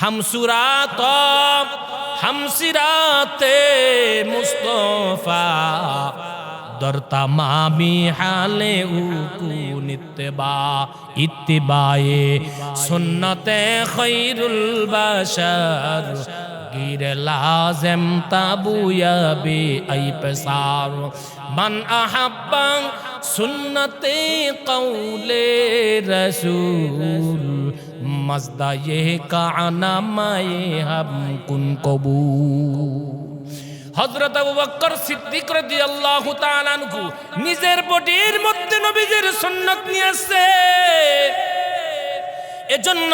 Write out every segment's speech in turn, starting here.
হামসুরাত হামসিরাতে মুস্তফা در تمامی حال اوکون اتباع اتباع سنت خیر البشر گیر لازم تابویا بی ای پسار من احب سنت قول رسول মজদায়ে কানামায়ে হাম কুন কবু হজরত আবু বকর সিদ্দিক রাদিয়াল্লাহু তাআলা আনহু নিজের বডির মধ্যে নবীজের সুন্নাত নিয়ে আসছে। এজন্য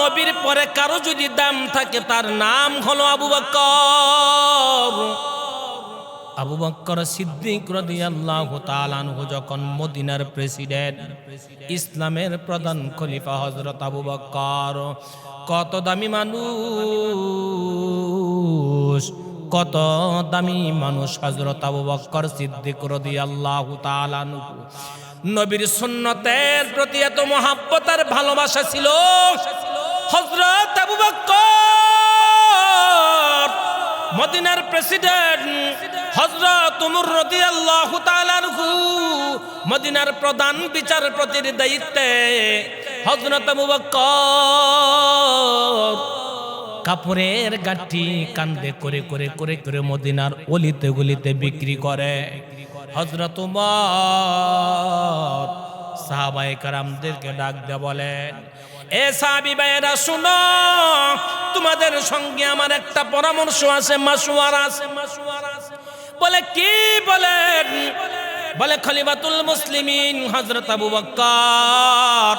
নবীর পরে কারও যদি দাম থাকে তার নাম হলো আবু বকর। আবু বক্কর সিদ্দিক রাদিয়াল্লাহু যখন মদিনার প্রেসিডেন্ট, ইসলামের প্রধান খলিফা হযরত আবু বক্কর, কত দামি মানুষ, কত দামি মানুষ হযরত আবু বক্কর সিদ্দিক তাআলা আনহু। নবীর সুন্নতের প্রতি এত মহাব্বত আর ভালোবাসা ছিল। হযরত আবু বক্কর মদিনার প্রেসিডেন্ট হযরত উমর রাদিয়াল্লাহু তাআলা মদিনার প্রধান বিচারপতির দায়িত্বে হযরত আবু কাপড়ের গাঠি কান্দে করে করে করে করে মদিনার অলিতে গলিতে বিক্রি করে। হজরত উমর সাহাবায়ে কারামদেরকে ডাক দিয়ে বলেন এ সাহাবি ভাইয়েরা, শুনো। তোমাদের সঙ্গে আমার একটা পরামর্শ আছে মাসুয়ার আছে মাসুয়ার আছে। বলে, কি বলেন বলে, খলিফাতুল মুসলিমিন হযরত আবু বক্কর,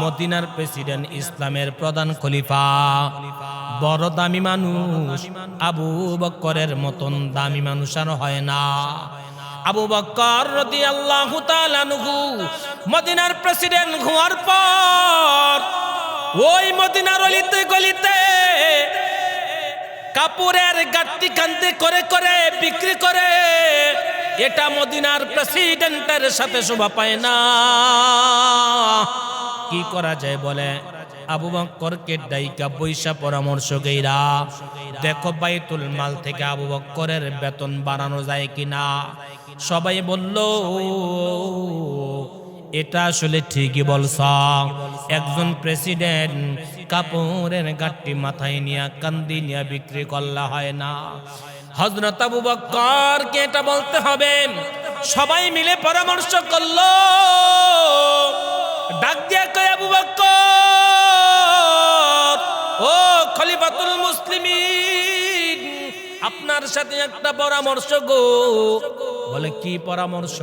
মদিনার প্রেসিডেন্ট, ইসলামের প্রধান খলিফা, বড় দামি মানুষ, আবু বক্করের মতন দামি মানুষ আর হয় না। আবু আল্লাহ মদিনার প্রেসিডেন্ট হওয়ার পর ওই মদিনার অলিতে গলিতে কাপড়ের গাট্টি কান্তি করে করে বিক্রি করে এটা মদিনার প্রেসিডেন্টের সাথে শোভা পায় না। কি করা যায় বলে? আবু বক্করকে ডাইকা বৈশা পরামর্শ গেইরা, দেখো বাইতুল মাল থেকে আবু বক্করের বেতন বাড়ানো যায় কিনা? সবাই বলল, এটা আসলে ঠিকই বলছ। একজন প্রেসিডেন্ট কাপড়ের গাঠটি মাথায় নিয়ে কান্দি নিয়ে বিক্রি করলে হয় না। হজরত আবু বক্করকে এটা বলতে হবে? সবাই মিলে পরামর্শ করল, ডাক দিয়া কয়, আবু বক্কর, ও খলিফাতুল মুসলিমিন, আপনার সাথে একটা পরামর্শ গো। বলে, কি পরামর্শ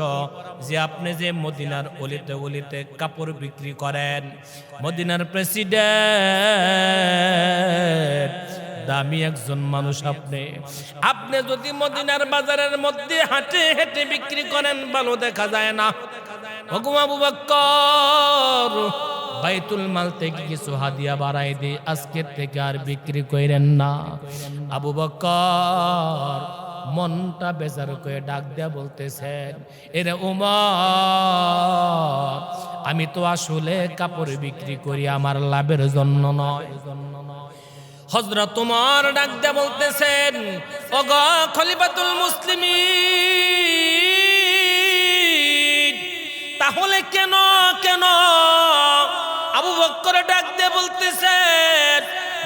যে আপনি যে মদিনার অলিতে অলিতে কাপড় বিক্রি করেন? মদিনার প্রেসিডেন্ট, দামি একজন মানুষ আপনি। আপনি যদি মদিনার বাজারের মধ্যে হাঁটে হেঁটে বিক্রি করেন, ভালো দেখা যায় না। আবু বক্কর বাইতুল মাল থেকে কিছু হাদিয়া বাড়াই দে আজকের থেকে আর বিক্রি করেন না। আবু বক্কর মনটা বেজার করে ডাক দেয়া বলতেছেন এরে উমর, আমি তো আসলে কাপড় বিক্রি করি আমার লাভের জন্য নয়। জন্য হজরত তোমার ডাক দেয়া বলতেছেন, ওগ খলিফাতুল মুসলিমিন, তাহলে কেন কেন? আবু বক্কর ডাক দিয়ে বলতেছেন,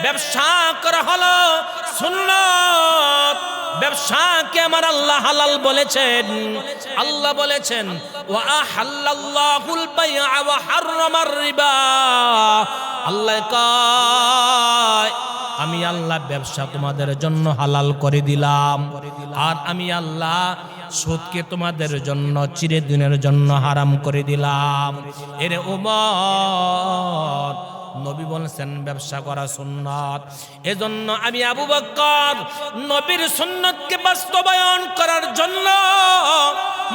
ব্যবসা করা হলো সুন্নত ব্যবসাকে আমার আল্লাহ হালাল বলেছেন। আল্লাহ বলেছেন আমি আল্লাহ ব্যবসা তোমাদের জন্য হালাল করে দিলাম। আর আমি আল্লাহ সুদকে তোমাদের জন্য চিরদিনের জন্য হারাম করে দিলাম। এর উমর নবী বলছেন, ব্যবসা করা সুন্নত। এজন্য আমি আবু বক্কর নবীর সুন্নতকে বাস্তবায়ন করার জন্য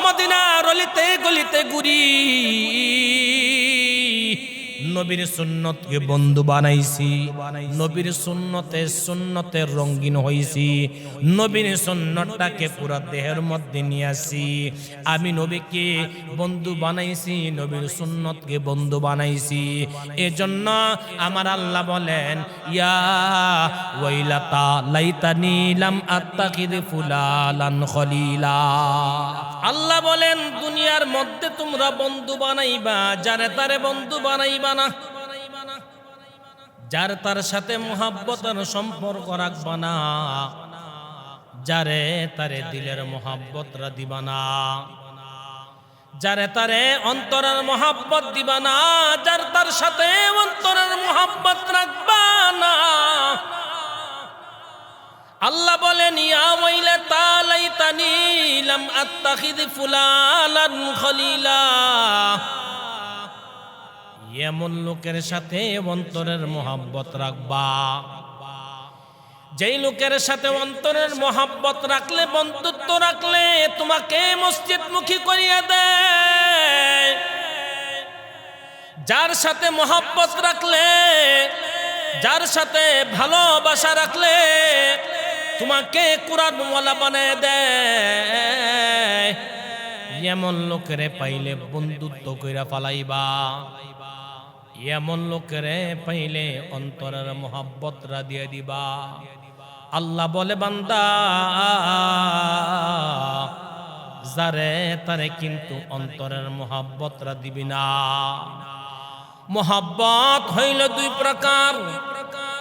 মদিনার অলিতে গলিতে ঘুরি। নবীর সুন্নতকে বন্ধু বানাইছি, নবীর সুন্নতে সুন্নতের রঙ্গিন হইছি, নবীর সুন্নতটাকে পুরো দেহের মধ্যে নিয়ে আসি আমি নবীকে বন্ধু বানাইছি, নবীর সুন্নতকে বন্ধু বানাইছি। এজন্য আমার আল্লাহ বলেন, ইয়া ওয়াইলাতা লাইতানি লাম আত্তাখিদ ফুলালান খলিলা। আল্লাহ বলেন, দুনিয়ার মধ্যে তোমরা বন্ধু বানাইবা, যারে তারে বন্ধু বানাইবা না যার তার সাথে মোহাব্বতের সম্পর্ক রাখবা না, যারে তারে দিলের মোহাব্বতরা দিবা না, যারে তারে অন্তরের মোহাব্বত দিবা না, যার তার সাথে অন্তরের মোহাব্বত রাখবা না। আল্লাহ বলেন, ইয়া ওয়াইলা তালাইতানি লাম আত্তাখিদ ফুলালান খলিলা। এমন লোকের সাথে অন্তরের মোহাব্বত রাখবা। যেই লোকের সাথে অন্তরের মোহাব্বত রাখলে, বন্ধুত্ব রাখলে, তোমাকে মসজিদ মুখী করিয়া দেয়। যার সাথে মোহাব্বত রাখলে, যার সাথে ভালোবাসা রাখলে, তোমাকে কোরআনওয়ালা বানায় দেয়। এমন লোকেরে পাইলে বন্ধুত্ব কইরা পালাইবা এমন লোকেরে পাইলে অন্তরের মোহাব্বতরা দিয়ে দিবা। আল্লাহ বলে, বান্দা, যারে তারে কিন্তু অন্তরের মোহাব্বতরা দিবি না। মোহাব্বত হইল দুই প্রকার।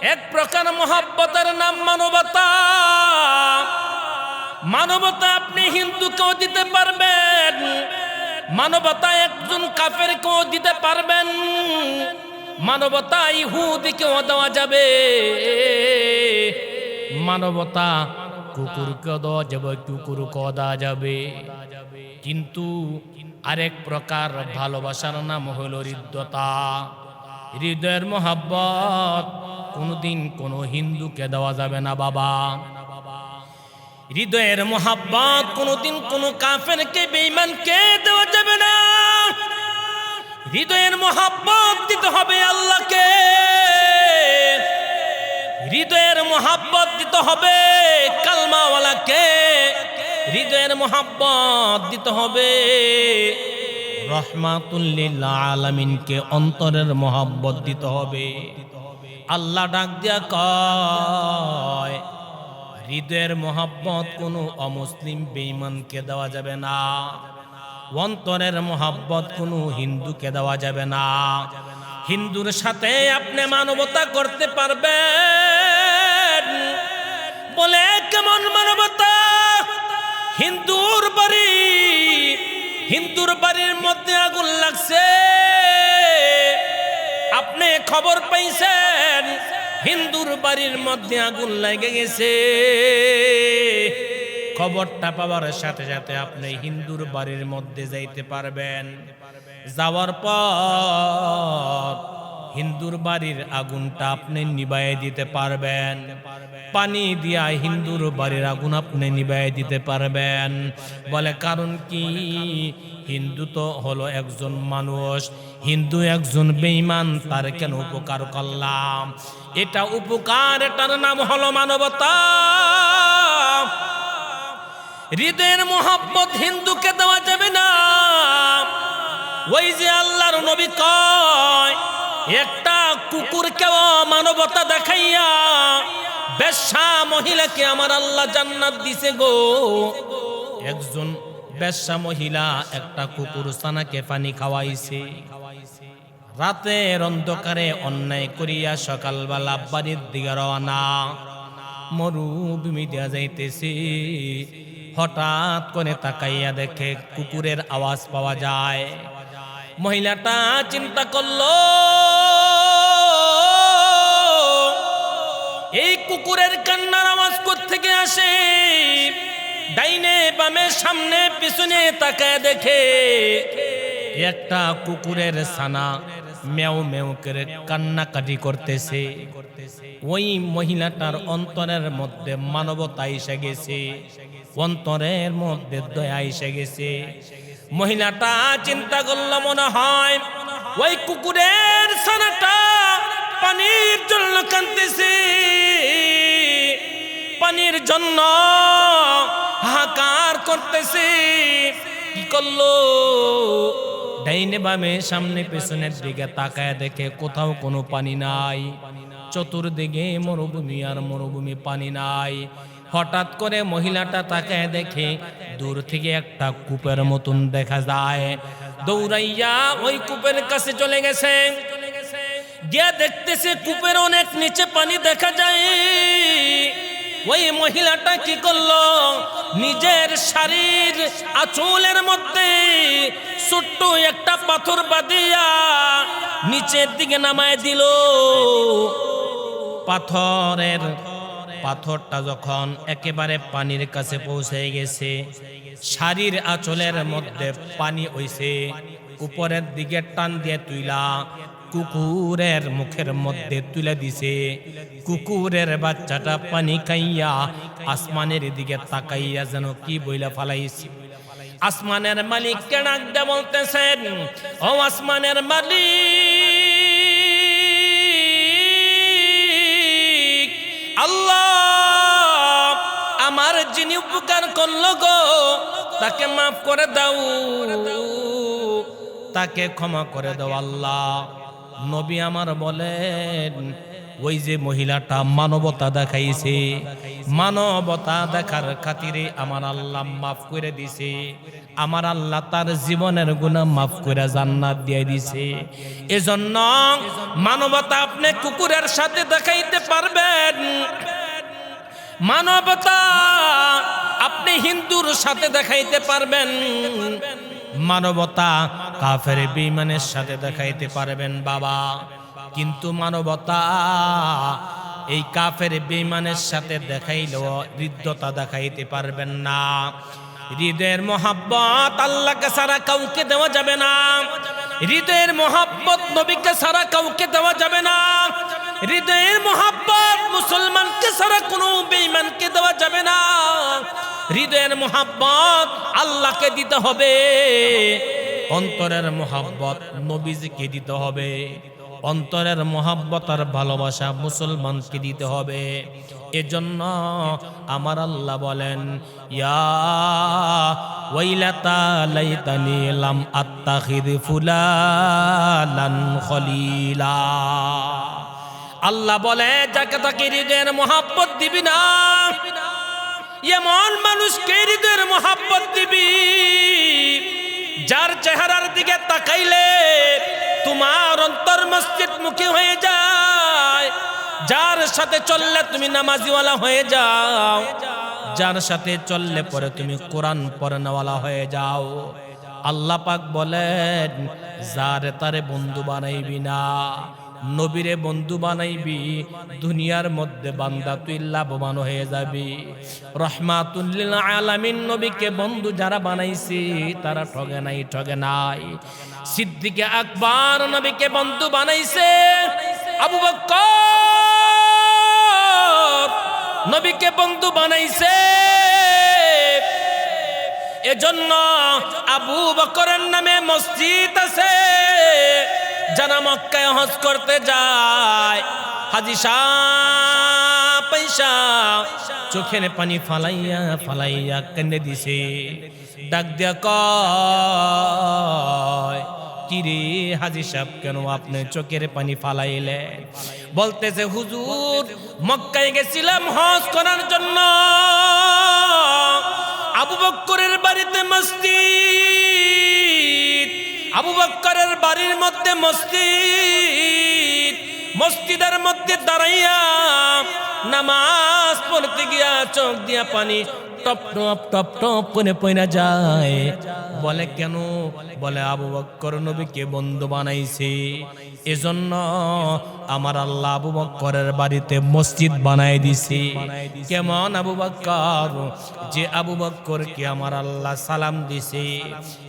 এক প্রকার মোহাব্বতের নাম মানবতা। মানবতা আপনি হিন্দুকেও দিতে পারবেন মানবতা একজন কাফের কাফেরকেও দিতে পারবেন। মানবতা ইহুদিকেও দেওয়া যাবে। মানবতা কুকুরকে দেওয়া যাবে, কুকুরকেও দেওয়া যাবে। কিন্তু আরেক প্রকার ভালোবাসার নাম হলো হৃদ্যতা। হৃদয়ের মোহাব্বত কোনোদিন কোনো হিন্দুকে দেওয়া যাবে না, বাবা। হৃদয়ের মোহাব্বত কোনোদিন কোনো কাফেরকে, বেঈমানকে দেওয়া যাবে না। হৃদয়ের মোহাব্বত দিতে হবে আল্লাহকে। হৃদয়ের মোহাব্বত দিতে হবে কালমাওয়ালাকে। হৃদয়ের মোহাব্বত দিতে হবে রহমাতুল্লিল আলামিনকে অন্তরের মোহাব্বত দিতে হবে। আল্লাহ ডাক দিয়া কয় হৃদয়ের মোহাব্বত কোনো অমুসলিম বেঈমানকে দেওয়া যাবে না। অন্তরের মোহাব্বত কোনো হিন্দুকে দেওয়া যাবে না। হিন্দুর সাথে আপনি মানবতা করতে পারবেন। বলে কেমন মানবতা? হিন্দুর বাড়ি, হিন্দুর বাড়ির মধ্যে আগুন লাগছে। আপনি খবর পাইছেন হিন্দুর বাড়ির মধ্যে আগুন লেগে গেছে। খবরটা পাওয়ার সাথে সাথে আপনি হিন্দুর বাড়ির মধ্যে যাইতে পারবেন। যাওয়ার পর হিন্দুর বাড়ির আগুনটা আপনি নিবাই দিতে পারবেন। পানি দিয়া হিন্দুর বাড়ির আগুন আপনি নিবাই দিতে পারবেন। বলে কারণ কি? হিন্দু তো হলো একজন মানুষ। হিন্দু একজন বেঈমান, তার কেন উপকার করলাম? এটা উপকার, এটার নাম হলো মানবতা। হৃদয়ের মোহাব্বত হিন্দুকে দেওয়া যাবে না। ওই যে আল্লাহর নবী কয় একটা কুকুরকেও মানবতা দেখাইয়া বেশ্যা মহিলাকে আমার আল্লাহ জান্নাত দিছে গো। একজন বেশ্যা মহিলা একটা কুকুর সানাকে পানি খাওয়াইছে। রাতের অন্ধকারে অন্যায় করিয়া সকালবেলা বাড়ির দিকে রওনা। মরুভূমি দেওয়া যাইতেছে। হঠাৎ করে তাকাইয়া দেখে কুকুরের আওয়াজ পাওয়া যায়। মহিলাটা চিন্তা করল এই কুকুরের কান্নার আওয়াজ থেকে আসে? ডাইনে বামে সামনে পিছনে তাকায় দেখে একটা কুকুরের সানা মেও মেও করে কান্নাকাটি করতেছে। ওই মহিলাটার অন্তরের মধ্যে মানবতা এসে গেছে। অন্তরের মধ্যে দয়া এসে গেছে। মহিলাটা চিন্তা করল, মনে হয় ওই কুকুরের সানাটা পানির জন্য কাঁদতেছে। পানির জন্য হাহাকার করতেছে। কি করল? ডাইনে বামে সামনে পেছনের দিকে তাকায় দেখে কোথাও কোনো পানি নাই। চতুর্দিকে মরুভূমি আর মরুভূমি পানি নাই। হঠাৎ করে মহিলাটা তাকায় দেখে দূর থেকে একটা কূপের মতন দেখা যায়। দৌড়াইয়া ওই কূপের কাছে চলে গেছে। গিয়া দেখতেছে কূপের অনেক নিচে পানি দেখা যায়। ওই মহিলাটা কি করল? নিজের শারীর আঁচলের মধ্যে ছোট্ট একটা পাথর বাঁধিয়া নিচের দিকে নামায় দিল। পাথরের পাথরটা যখন একেবারে পানির কাছে পৌঁছে গেছে, শাড়ির আঁচলের মধ্যে পানি হইছে। উপরের দিকে টান দিয়ে তুইলা কুকুরের মুখের মধ্যে তুলে দিছে। কুকুরের বাচ্চাটা পানি খাইয়া আসমানের দিকে তাকাইয়া যেন কি বইলা ফালাইছে। আসমানের মালিক কেনাক দিয়ে বলতেছেন? ও আসমানের মালিক, আল্লাহ আমার যিনি উপকার করল গো, তাকে মাফ করে দাও। তাকে ক্ষমা করে দাও আল্লাহ। নবী আমার বলেন, ওই যে মহিলাটা মানবতা দেখাইছে, মানবতা দেখার খাতিরে আমার আল্লাহ মাফ করে দিছে। আমার আল্লাহ তার জীবনের গুণা মাফ করে জান্নাত দিয়ে দিছে। এজন্য মানবতা আপনি কুকুরের সাথে দেখাইতে পারবেন। মানবতা আপনি হিন্দুর সাথে দেখাইতে পারবেন। মানবতা কাফের বিমানের সাথে দেখাইতে পারবেন বাবা। কিন্তু মানবতা এই কাফের বেইমানের সাথে দেখাইলেও হৃদ্যতা দেখাইতে পারবেন না। হৃদয়ের মোহাব্বত আল্লাহকে সারা কাউকে দেওয়া যাবে না। হৃদয়ের মোহাব্বত নবীকে সারা কাউকে দেওয়া যাবে না। হৃদয়ের মোহাব্বত মুসলমানকে সারা কোনো বেঈমানকে দেওয়া যাবে না। হৃদয়ের মোহাব্বত আল্লাহকে দিতে হবে। অন্তরের মোহাব্বত নবীজিকে দিতে হবে। অন্তরের মোহাব্বত আর ভালোবাসা মুসলমানকে দিতে হবে। এজন্য আমার আল্লাহ বলেন, ইয়া আল্লাহ বলে, যাকে তাকে হৃদয়ের মোহাব্বত দিবি না, এমন মানুষকে হৃদয়ের মোহাব্বত দিবি যার চেহারার দিকে তাকাইলে তোমার অন্তর মসজিদ মুখী হয়ে যায়। যার সাথে চললে তুমি নামাজিওয়ালা হয়ে যাও। যার সাথে চললে পরে তুমি কোরআন পড়ানোওয়ালা হয়ে যাও। আল্লাহ পাক বলেন, যারে তারে বন্ধু বানাইবি না। নবীরে বন্ধু বানাইবি, দুনিয়ার মধ্যে বান্দা তুই লাভবান হয়ে যাবি। রহমাতুল্লিল আলামিন নবীকে বন্ধু যারা বানাইছি, তারা ঠগে নাই ঠগে নাই। সিদ্দিকে আকবর নবীকে বন্ধু বানাইছে, আবু বক্কর নবীকে বন্ধু বানাইছে। এজন্য আবু বকরের নামে মসজিদ আছে। যারা মক্কায় হজ করতে যায়, হাজি শাহ পয়সা চোখের পানি ফালাইয়া ফালাইয়া কেন্দে দিছে। ডাক দিয়া কয়, কিরে হাজি সাহেব কেন আপনি চোখের পানি ফালাইলেন? বলতেছে, হুজুর, মক্কায় গেছিলাম হজ করার জন্য। আবু বক্করের বাড়িতে মসজিদ আবু বক্করের বাড়ির মধ্যে মসজিদ মসজিদের মধ্যে দাঁড়াইয়া নামাজ পড়তে গিয়া চোখ দিয়া পানি টপ টপ টপ টপ করে পয়না যায়। বলে, কেন? বলে, আবু বক্কর নবীকে বন্ধু বানাইছে। এজন্য আমার আল্লাহ আবু বক্করের বাড়িতে মসজিদ বানাই দিছে। কেমন আবু বক্কর? যে আবু বক্করকে আমার আল্লাহ সালাম দিছে,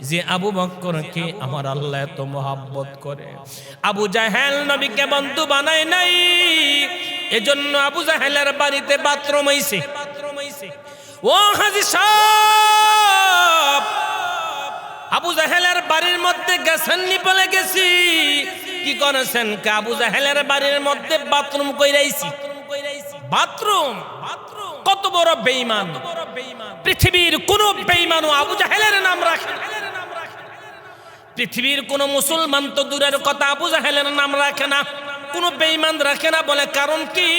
যে আবু বক্করকে আমার আল্লাহ এত মোহাব্বত করে। আবু জাহেল নবীকে বন্ধু বানায় নাই, এজন্য আবু জাহেলের বাড়িতে বাথরুম হইছে। ও হাজি সাহেব, আবু জাহেলের বাড়ির মধ্যে গেছেননি বলে গেছি। কি করেছেন আবু জাহেলের বাড়ির মধ্যে বাথরুম কইরাইছি। বাথরুম? কত বড় বেঈমান। পৃথিবীর কোন বেঈমানও আবু জাহেলের নাম রাখে। পৃথিবীর কোন মুসলমান তো দূরের কথা আবু জাহেলের নাম রাখে না। কোন বেঈমান রাখে না, বলে কারণ কি?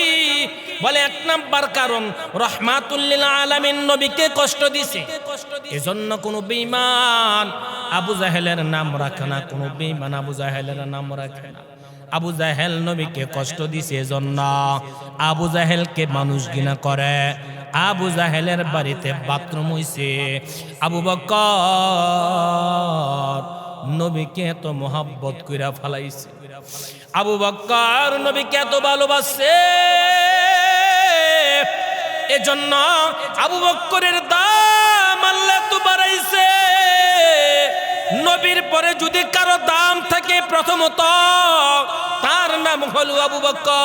বলে এক নাম্বার কারণ রহমাতুল্লিল আলামিন নবীকে কষ্ট দিছে। এজন্য কোনো বেঈমান আবু জাহেলের নাম রাখে না, কোনো বেঈমান আবু জাহেলের নাম রাখে না। আবু জাহেল নবীকে কষ্ট দিছে এজন্য আবু জাহেলকে মানুষ ঘৃণা করে। আবু জাহেলের বাড়িতে বাথরুম হইছে। আবু বকর নবীকে এত মোহাব্বত কইরা ফালাইছে। আবু বকর নবীকে এত ভালোবাসে। এজন্য আবু বক্করের দাম আল্লাহ তো বাড়াইছে। নবীর পরে যদি কারও দাম থাকে প্রথমত, তার নাম হলো আবু বক্কর।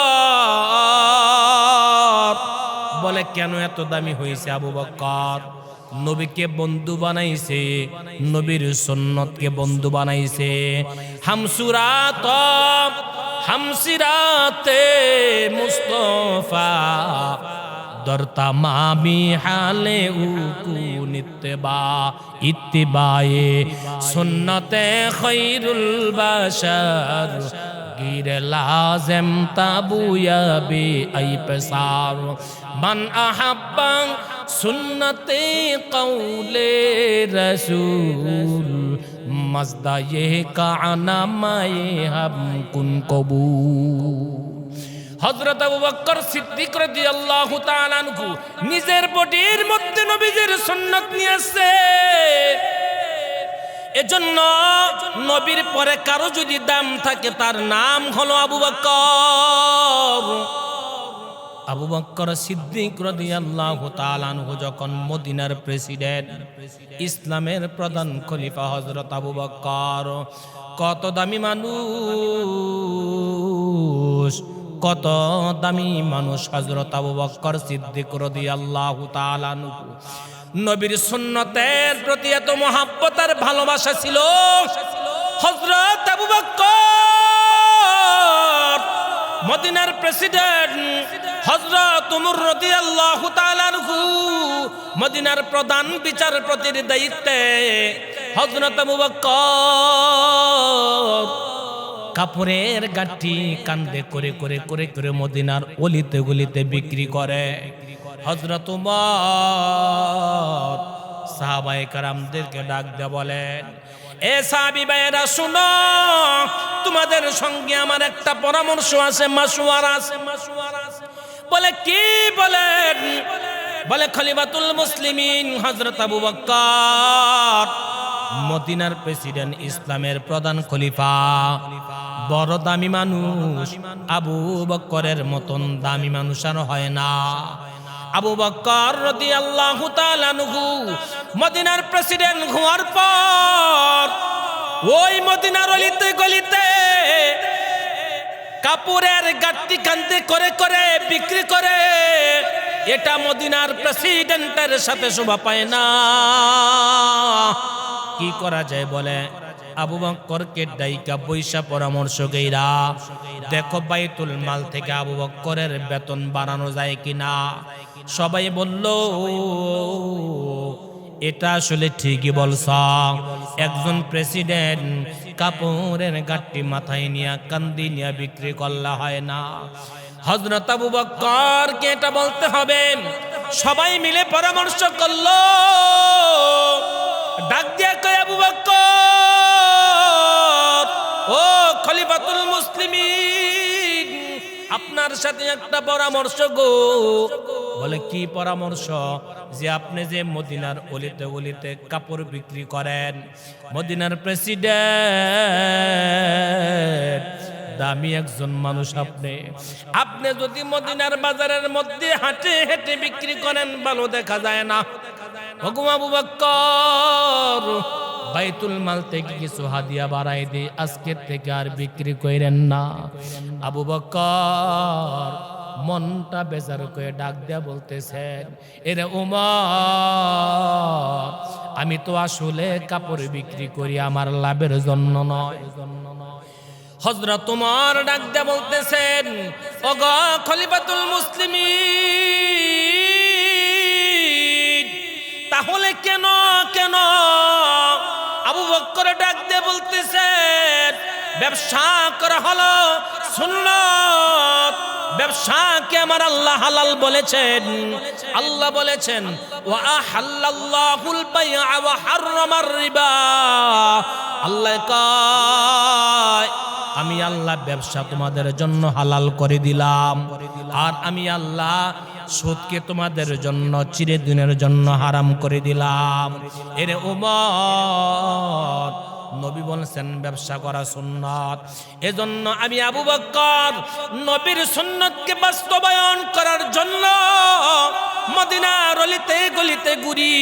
বলে কেন এত দামি হয়েছে আবু বক্কর? নবীকে বন্ধু বানাইছে, নবীর সুন্নতকে বন্ধু বানাইছে। হামসুরাত, হামসিরাতে মুস্তফা দরতা মামি হালে উকুন ইত্তেবা ইত্তিবায়ে। সুন্নতে খৈরুল বাশার গির লাজম তাবুয়া বে আই পেসার মান আহাব্বা সুন্নতে কৌলে রসুল মজদা ये কানা মায়ে হাম কুন কবু হযরত আবু বকর সিদ্দিক রাদিয়াল্লাহু তাআলা নিজের বডির মধ্যে নবীজির সুন্নাত নিয়ে আসছে এজন্য নবীর পরে কারও যদি দাম থাকে, তার নাম হলো আবু বকর আবু বকর সিদ্দিক রাদিয়াল্লাহু তাআলা আনহু যখন মদিনার প্রেসিডেন্ট, ইসলামের প্রধান খলিফা হযরত আবু বকর কত দামি মানুষ, কত দামি মানুষ হযরত আবু বকর সিদ্দিক রাদিয়াল্লাহু তাআলা আনহু। নবীর সুন্নতের প্রতি এত মহাব্বত আর ভালোবাসা ছিল। হজরত আবু বকর, মদিনার প্রেসিডেন্ট হযরত উমর রাদিয়াল্লাহু তাআলা মদিনার প্রধান বিচারপতির দায়িত্বে হজরত আবু বকর কাপড়ের গাঠি কান্দে করে করে করে করে মদিনার অলিতে গলিতে বিক্রি করে। হযরত উমর, সাহাবায়ে কারামদেরকে ডাক দিয়ে বলেন, এ সাহাবী ভাইয়েরা, শুনো, তোমাদের সঙ্গে আমার একটা পরামর্শ আছে মাসুয়ার আছে মাসুয়ার আছে। বলে, কি বলেন? বলে, খলিফাতুল মুসলিমিন হজরত আবু বকর মদিনার প্রেসিডেন্ট, ইসলামের প্রধান খলিফা, বড় দামি মানুষ, আবু বক্করের মতন দামি মানুষ আর হয় না। আবু বকর তাআলা আনহু মদিনার প্রেসিডেন্ট হওয়ার পর ওই মদিনার অলিতে গলিতে কাপুরের গাট্টি কান্তি করে করে বিক্রি করে এটা মদিনার প্রেসিডেন্টের সাথে শোভা পায় না। কি করা যায় বলে? আবু বক্করকে ডাইকা বৈশা পরামর্শ গেইরা দেখো বাইতুল মাল থেকে আবু বক্করের বেতন বাড়ানো যায় কিনা? সবাই বলল, এটা আসলে ঠিকই বলছ। একজন প্রেসিডেন্ট কাপড়ের গাঠটি মাথায় নিয়ে কান্দি নিয়ে বিক্রি করলে হয় না। হজরত আবু বক্করকে এটা বলতে হবে। সবাই মিলে পরামর্শ করল, ডাক দিয়া কয়, আবু বক্কর, ও খলিফাতুল মুসলিমিন আপনার সাথে একটা পরামর্শ গো। বলে, কি পরামর্শ? যে আপনি যে মদিনার অলিতে অলিতে কাপড় বিক্রি করেন, মদিনার প্রেসিডেন্ট, দামি একজন মানুষ আপনি। আপনি যদি মদিনার বাজারের মধ্যে হাঁটে হেঁটে বিক্রি করেন, ভালো দেখা যায় না। আবু বক্কর বাইতুল মাল থেকে কিছু হাদিয়া বাড়াই দিয়ে আজকের থেকে আর বিক্রি করেন না। আবু বক্কর মনটা বেজার করে ডাক দেয়া বলতেছেন, এরে উমর, আমি তো আসলে কাপড় বিক্রি করি আমার লাভের জন্য নয়। হজরত তোমার ডাক দিয়ে বলতেছেন, ওগ খলিফাতুল মুসলিমিন, তাহলে কেন কেন বক্কর ডাক দিয়ে বলতেছেন, ব্যবসা করা হলো সুন্নত ব্যবসাকে আমার আল্লাহ হালাল বলেছেন? আল্লাহ বলেছেন, ওয়া আহাল্লাল্লাহুল বাইআ ওয়া হাররামার রিবা। আল্লাহ কয়, আমি আল্লাহ ব্যবসা তোমাদের জন্য হালাল করে দিলাম। আর আমি আল্লাহ সুদকে তোমাদের জন্য চিরে দিনের জন্য হারাম করে দিলাম। এরে উমর, নবী বলছেন, ব্যবসা করা সুন্নত। এজন্য আমি আবু বক্কর নবীর সুন্নতকে বাস্তবায়ন করার জন্য মদিনার অলিতে গলিতে ঘুরি।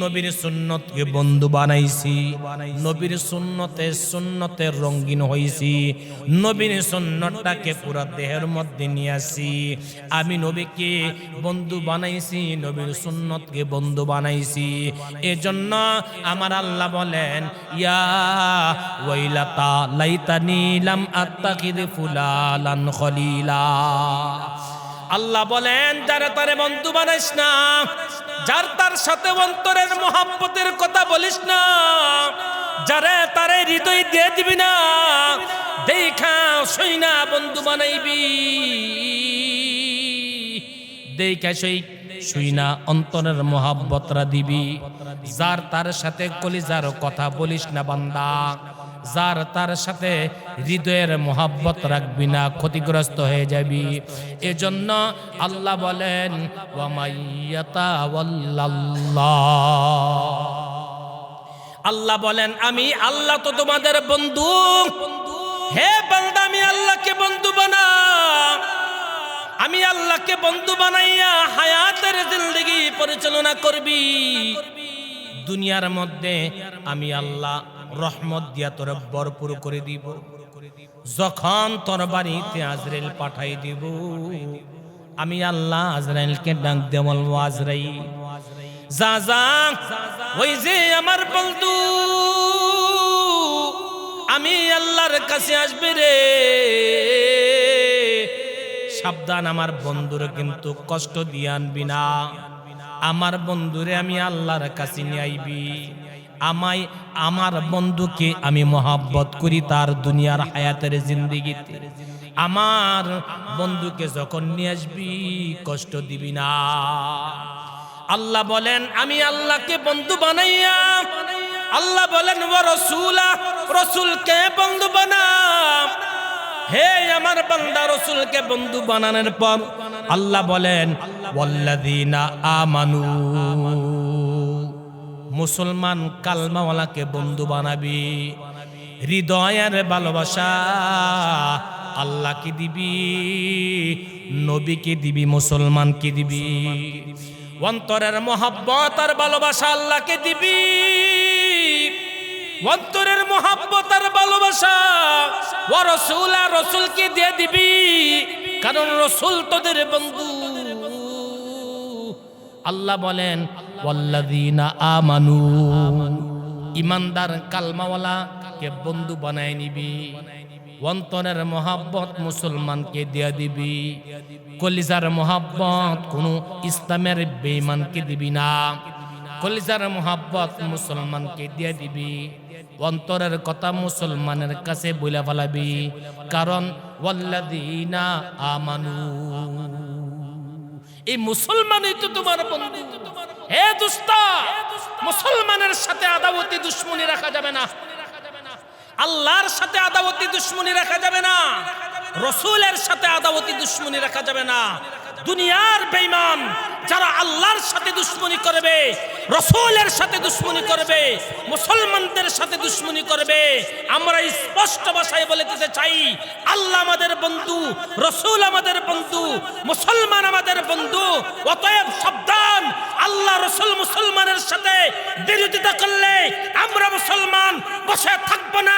নবীর সুন্নতকে বন্ধু বানাইছি, নবীর সুন্নতে সুন্নতে রঙ্গিন হইছি, নবীর সুন্নতটাকে পুরো দেহের মধ্যে নিয়ে আসি আমি নবীকে বন্ধু বানাইছি, নবীর সুন্নতকে বন্ধু বানাইছি। এজন্য আমার আল্লাহ বলেন, ইয়া ওয়াইলাতা লাইতানি লাম আত্তাকিদ ফুলালান খলিলা। আল্লাহ বলেন, যারা তারে বন্ধু বানাইস না, যার তার সাথে অন্তরের মোহাব্বতের কথা বলিস না, যারে তারে হৃদয় দিয়ে দিবি না, দেখা সই না বন্ধু বানাইবি। দেখা সই শুই না অন্তরের মোহাব্বতরা দিবি। যার তার সাথে কলিজার কথা বলিস না বান্দা। যার তার সাথে হৃদয়ের মোহাব্বত রাখবি না, ক্ষতিগ্রস্ত হয়ে যাবি। এজন্য আল্লাহ বলেন আল্লাহ বলেন, আমি আল্লাহ তো তোমাদের বন্ধু। হে বান্দা, আমি আল্লাহকে বন্ধু বানা আমি আল্লাহকে বন্ধু বানাইয়া হায়াতের জিন্দগি পরিচালনা করবি। দুনিয়ার মধ্যে আমি আল্লাহ রহমত দিয়া তোর ভরপুর করে দিব। যখন তোর বাড়িতে আজরাইল পাঠাই দিব, আমি আল্লাহ আজরাইলকে ডাক দে আজরাই যা যা, ওই যে আমার বন্ধু, আমি আল্লাহর কাছে আসবে রে। সাবধান, আমার বন্ধুরে কিন্তু কষ্ট দিয়ে আনবি না। আমার বন্ধুরে আমি আল্লাহর কাছে নিয়ে আইবি। আমায়, আমার বন্ধুকে আমি মহাব্বত করি তার দুনিয়ার হায়াতের জিন্দিগিতে। আমার বন্ধুকে যখন নিয়ে আসবি, কষ্ট দিবি না। আল্লাহ বলেন, আমি আল্লাহকে বন্ধু বানাইয়া, আল্লাহ বলেন, ও রসুলা, রসুলকে বন্ধু বানা। হে আমার বান্দা, রসুলকে বন্ধু বানানোর পর আল্লাহ বলেন আমানু মুসলমান কালমাওয়ালাকে বন্ধু বানাবি। হৃদয়ের ভালোবাসা আল্লাহকে দিবি, নবীকে দিবি, মুসলমানকে দিবি। অন্তরের মহাব্বত আর ভালোবাসা আল্লাহকে দিবি। অন্তরের মহাব্বত আর ভালোবাসা ও রসুল আর রসুলকে দিয়ে দিবি। কারণ রসুল তোদের বন্ধু। আল্লাহ বলেন, ওয়াল্লাযীনা আমানু। ইমানদার কালমাওয়ালা, কে বন্ধু বানায় নিবি, অন্তরের মহাব্বত মুসলমানকে দিয়া দিবি, কলিজার মহাব্বত কোনো ইসলামের বেঈমানকে দিবি না, কলিজার মহাব্বত মুসলমানকে দিয়ে দিবি, অন্তরের কথা মুসলমানের কাছে বলে ফেলাবি, কারণ, ওয়াল্লাযীনা আমানু। এই মুসলমানই তো তোমার বন্ধু। হে দুস্তা, মুসলমানের সাথে আদাবতী দুশ্মনী রাখা যাবে না। আল্লাহর সাথে আদাবতী দুশ্মনী রাখা যাবে না। রসুলের সাথে আদাবতী দুশ্মনী রাখা যাবে না। দুনিয়ার বেঈমান যারা আল্লাহর সাথে দুশ্মনী করবে, রসুলের সাথে দুশ্মনী করবে, মুসলমানদের সাথে দুশ্মনী করবে, আমরা স্পষ্ট ভাষায় বলে দিতে চাই, আল্লাহ আমাদের বন্ধু, রসুল আমাদের বন্ধু, মুসলমান আমাদের বন্ধু, অতএব সাবধান, আল্লাহ, রসুল মুসলমানের সাথে বিরোধিতা করলে আমরা মুসলমান বসে থাকব না।